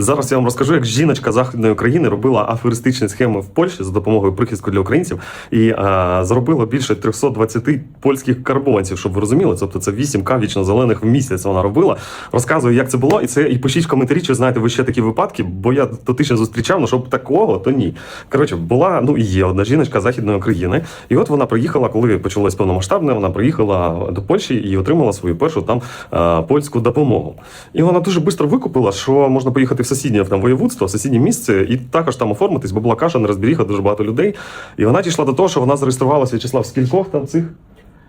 Зараз я вам розкажу, як жіночка західної України робила аферистичні схеми в Польщі за допомогою прихистку для українців і е, заробила більше 320 польських карбованців, щоб ви розуміли. Тобто це 8К вічно зелених в місяць вона робила. Розказую, як це було, і це і пишіть в коментарі, чи знаєте ви ще такі випадки, бо я дотично зустрічав, ну щоб такого, то ні. Коротше, була ну і є одна жіночка західної України, і от вона приїхала, коли почалось повномасштабне, вона приїхала до Польщі і отримала свою першу там е, польську допомогу. І вона дуже швидко викупила, що можна поїхати в сусіднє там воєводство, в сусіднє місце, і також там оформитись, бо була каша, не розберіга дуже багато людей. І вона дійшла до того, що вона зареєструвалася В'ячеслав в скількох там цих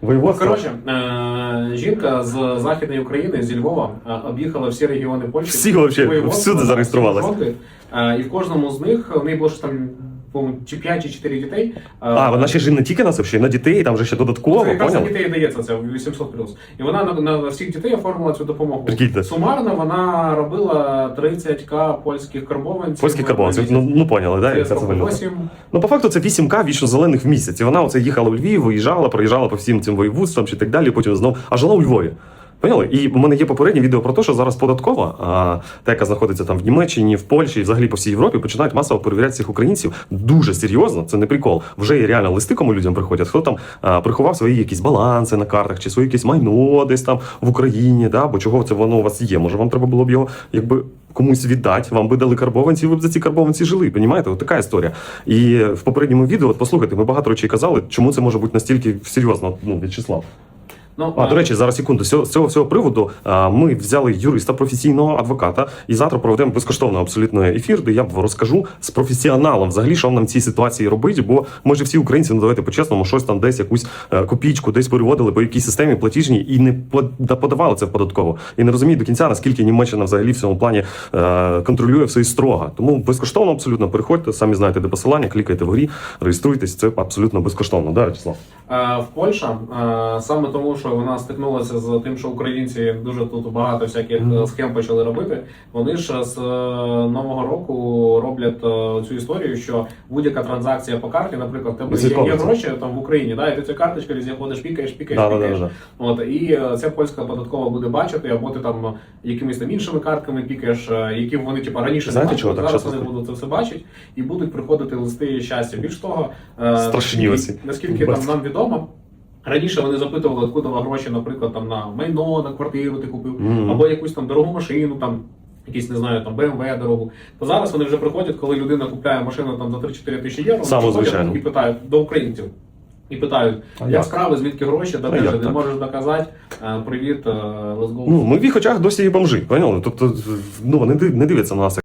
воєводствах. Коротше, е, жінка з західної України, зі Львова, е, об'їхала всі регіони Польщі. Всі вообще, всюди фронти. Е, І в кожному з них в неї було ж там чи 5 чи 4 дітей. Е, А, вона ще ж не тільки на це, ще й на дітей, там же ще додатково, Це якраз на дітей дається це 800 І вона на, на всіх дітей оформила цю допомогу. Прикиньте. Сумарно вона робила 30к польських карбованців. Польські на карбованці, ну, ну поняли, да, Це як це виглядає? Восім. Ну, по факту, це 8К вічно зелених в місяць. І вона оце їхала в Львів, виїжджала, проїжджала по всім цим воєводствам чи так далі, потім знову, а жила у Львові. Поняли? І в мене є попереднє відео про те, що зараз податкова, а, та, яка знаходиться там в Німеччині, в Польщі і взагалі по всій Європі, починають масово перевіряти цих українців дуже серйозно. Це не прикол. Вже є реально листи, кому людям приходять. Хто там а, приховав свої якісь баланси на картах, чи свої якісь майно десь там в Україні, да? бо чого це воно у вас є? Може, вам треба було б його якби. Комусь віддати, вам би дали карбованці, ви б за ці карбованці жили. Понімаєте? От така історія. І в попередньому відео, от послухайте, ми багато речей казали, чому це може бути настільки серйозно, ну, В'ячеслав. Ну, А, е, до речі, зараз секунду. З цього, всього приводу ми взяли юриста професійного адвоката, і завтра проведемо безкоштовно абсолютно ефір, де я розкажу з професіоналом взагалі, що нам в цій ситуації робити. Бо ми ж всі українці, ну давайте по-чесному, щось там десь якусь е, копійку десь переводили по якійсь системі платіжній і не подавали це в податково. І не розуміють до кінця, наскільки Німеччина взагалі в цьому плані е, контролює все і строго. Тому безкоштовно абсолютно переходьте, самі знаєте, де посилання, клікайте вгорі, реєструйтесь. Це абсолютно безкоштовно. Да, Вячеслав? Е, В Польща е, саме тому, що вона стикнулася з тим, що українці дуже тут багато всяких е, схем почали робити. Вони ж з е, нового року роблять е, цю історію, що будь-яка транзакція по карті, наприклад, тебе є, є гроші там в Україні, да, і ти цю карточку ходиш, пікаєш, пікаєш, Да, пікаєш. да, да. От і е, ця польська податкова буде бачити, або ти там якимись там іншими картками пікаєш, е, які вони типу раніше Знаєте, бачили, чого так зараз вони будуть це все бачити і будуть приходити листи щастя. Більш того, е, Страшні наскільки- наскільки там нам відомо. Раніше вони запитували, откуда гроші, наприклад, там на майно, на квартиру ти купив, Мгм. або якусь там дорогу машину, там якісь не знаю, там BMW дорогу. То зараз вони вже приходять, коли людина купляє машину там за 3-4 тисячі євро, приходять звичайно. і питають до українців. І питають, А як справи, звідки гроші, докажи, як не можеш доказати, е, привіт, е, let's go. Ну, ми в їх очах досі є бомжи, поняли? Тобто, ну, вони не дивляться на нас